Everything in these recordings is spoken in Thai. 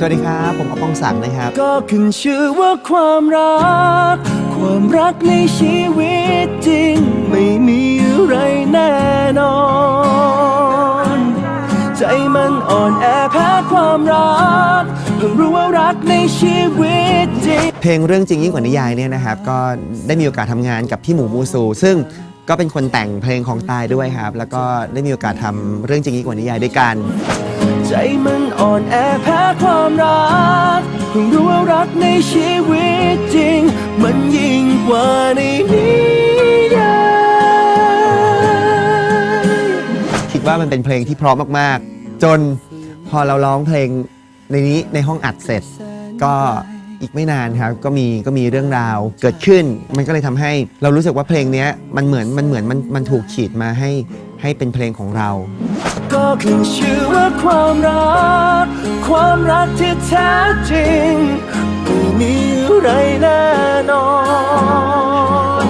สวัสดีครับ ผมอปองศักดิ์นะครับ ก็ขึ้นชื่อว่าความรัก ความรักในชีวิตจริง ไม่มีอะไรแน่นอน ใจมันอ่อนแอแพ้ความรักเพิ่งรู้ว่ารักในชีวิตจริง เพลงเรื่องจริงยิ่งกว่านิยายเนี่ยนะครับ ก็ได้มีโอกาสทำงานกับพี่หมูมูซู ซึ่งก็เป็นคนแต่งเพลงของตายด้วยครับ แล้วก็ได้มีโอกาสทำเรื่องจริงยิ่งกว่านิยายด้วยกัน ใจมันอ่อนแอแพ้ ความรักเพิ่งรู้ว่ารักในชีวิตจริง มันยิ่งกว่าในนิยายคิดว่ามันเป็นเพลงที่เพร้อมมาก ๆ จนพอเราร้องเพลงในนี้ในห้องอัดเสร็จ ก็ อีกไม่นานครับก็มีก็มีเรื่องราวเกิดขึ้น มันก็เลยทำให้เรารู้สึกว่าเพลงเนี้ยมันเหมือนมันเหมือนมันมันถูกขีดมาให้ให้เป็นเพลงของเรา ก็ขึ้นชื่อว่าความรัก ความรักที่แท้จริงไม่มีอะไรแน่นอน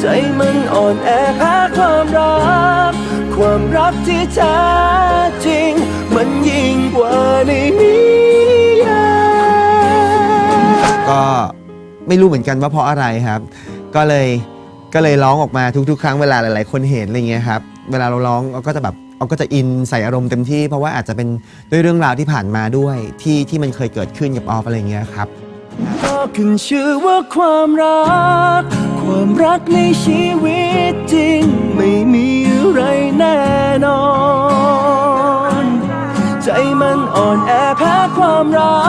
ใจมันอ่อนแอแพ้ความรัก ความรักที่แท้จริง มันยิ่งกว่าในนิ ไม่รู้เหมือนกันว่าเพราะอะไรครับ ก็เลยก็เลยร้องออกมาทุก ๆ ครั้งเวลาหลาย ๆ คนเห็นอะไรเงี้ยครับเวลาเราร้องเราก็จะแบบเราก็จะอินใส่อารมณ์เต็มที่ เพราะว่าอาจจะเป็นด้วยเรื่องราวที่ผ่านมาด้วยที่ที่มันเคยเกิดขึ้นกับออฟอะไรเงี้ยครับ ก็ขึ้นชื่อว่าความรัก ความรักในชีวิตจริง ไม่มีอะไรแน่นอน ใจมันอ่อนแอแพ้ความรั